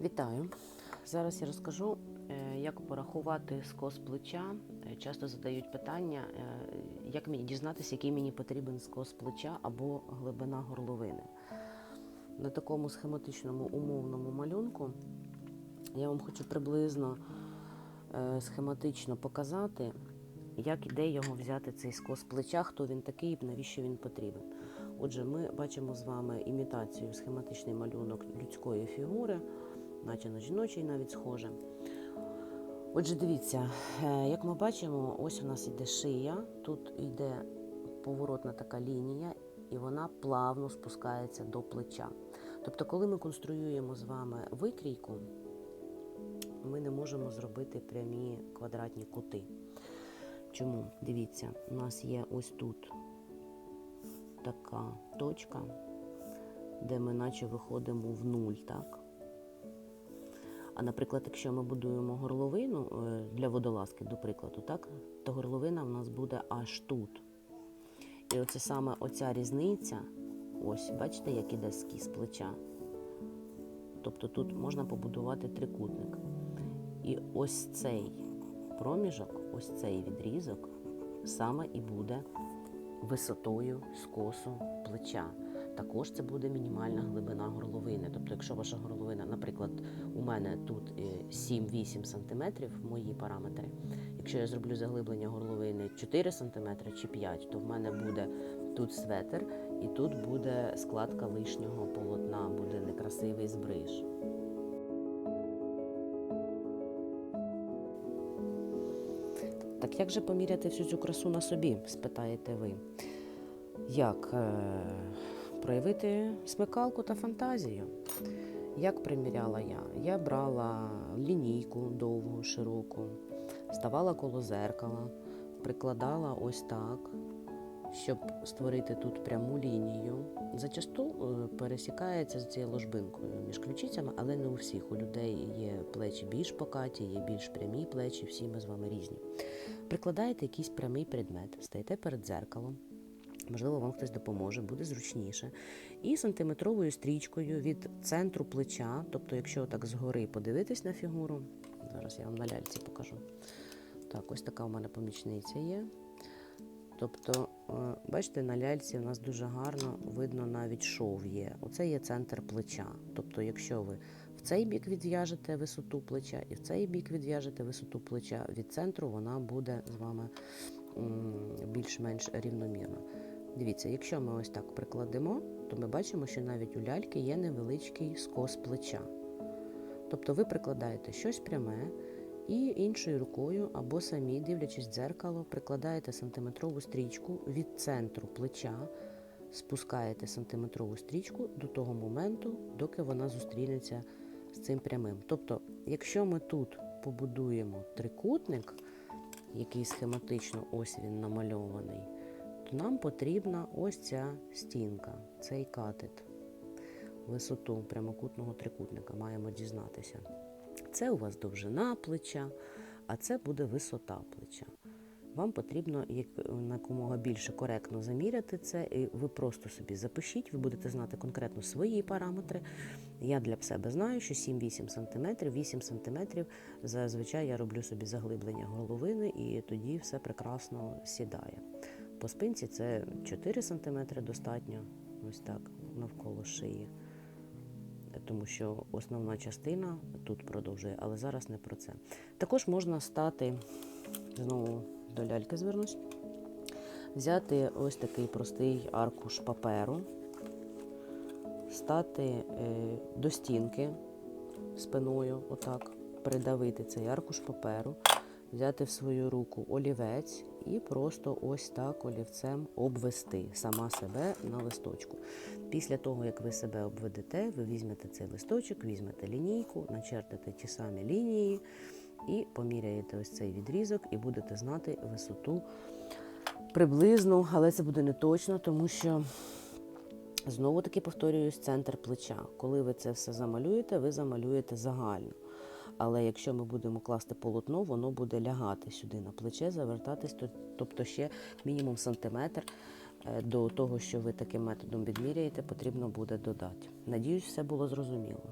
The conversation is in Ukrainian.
Вітаю! Зараз я розкажу, е, як порахувати скос плеча. Е, Часто задають питання, е, як мені дізнатися, який мені потрібен скос плеча або глибина горловини. На такому схематичному умовному малюнку я вам хочу приблизно схематично показати, як і де його взяти цей скос плеча, хто він такий навіщо він потрібен. Отже, ми бачимо з вами імітацію, схематичний малюнок людської фігури, наче на жіночий навіть схоже. Отже, дивіться, е, як ми бачимо, ось у нас іде шия, тут йде поворотна така лінія, і вона плавно спускається до плеча. Тобто, коли ми конструюємо з вами викрійку, ми не можемо зробити прямі квадратні кути. Чому? Дивіться, у нас є ось тут така точка, де ми наче виходимо в нуль, так? А наприклад, якщо ми будуємо горловину е, для водолазки, до прикладу, так, то горловина в нас буде аж тут. І оце саме оця різниця, ось, бачите, як іде скіз плеча. Тобто тут можна побудувати трикутник. І ось цей проміжок, ось цей відрізок, саме і буде висотою скосу плеча. Також це буде мінімальна глибина горловини. Тобто, якщо ваша горловина, наприклад, у мене тут е, 7-8 см, мої параметри. Якщо я зроблю заглиблення горловини 4 см чи 5, то в мене буде тут светр, і тут буде складка лишнього полотна, буде некрасивий збриж. Так як же поміряти всю цю красу на собі, спитаєте ви? Як е, проявити смикалку та фантазію? Як приміряла я? Я брала лінійку довгу, широку, ставала коло зеркала, прикладала ось так, щоб створити тут пряму лінію. Зачасту е, пересікається з цією ложбинкою між ключицями, але не у всіх. У людей є плечі більш покаті, є більш прямі плечі, всі ми з вами різні. Прикладаєте якийсь прямий предмет, стаєте перед дзеркалом. Можливо, вам хтось допоможе, буде зручніше. І сантиметровою стрічкою від центру плеча, тобто, якщо так згори подивитись на фігуру, зараз я вам на ляльці покажу. Так, ось така у мене помічниця є. Тобто, е, бачите, на ляльці у нас дуже гарно видно навіть шов є. Оце є центр плеча. Тобто, якщо ви в цей бік відв'яжете висоту плеча і в цей бік відв'яжете висоту плеча, від центру вона буде з вами більш-менш рівномірно. Дивіться, якщо ми ось так прикладемо, то ми бачимо, що навіть у ляльки є невеличкий скос плеча. Тобто ви прикладаєте щось пряме і іншою рукою або самі, дивлячись в дзеркало, прикладаєте сантиметрову стрічку від центру плеча, спускаєте сантиметрову стрічку до того моменту, доки вона зустрінеться з цим прямим. Тобто, якщо ми тут побудуємо трикутник, який схематично ось він намальований, то нам потрібна ось ця стінка, цей катет. Висоту прямокутного трикутника маємо дізнатися. Це у вас довжина плеча, а це буде висота плеча. Вам потрібно як якомога більше коректно заміряти це, і ви просто собі запишіть, ви будете знати конкретно свої параметри. Я для себе знаю, що 7-8 см, 8 см зазвичай я роблю собі заглиблення головини, і тоді все прекрасно сідає. По спинці це 4 см достатньо, ось так, навколо шиї. Тому що основна частина тут продовжує, але зараз не про це. Також можна стати, знову до ляльки звернусь, взяти ось такий простий аркуш паперу, стати е, до стінки спиною, отак, придавити цей аркуш паперу, взяти в свою руку олівець і просто ось так олівцем обвести сама себе на листочку. Після того, як ви себе обведете, ви візьмете цей листочок, візьмете лінійку, начертите ті самі лінії і поміряєте ось цей відрізок, і будете знати висоту приблизну, але це буде не точно, тому що. Знову таки повторююсь, центр плеча. Коли ви це все замалюєте, ви замалюєте загально. Але якщо ми будемо класти полотно, воно буде лягати сюди на плече, завертатись, то- тобто ще мінімум сантиметр е, до того, що ви таким методом відміряєте, потрібно буде додати. Надіюсь, все було зрозуміло.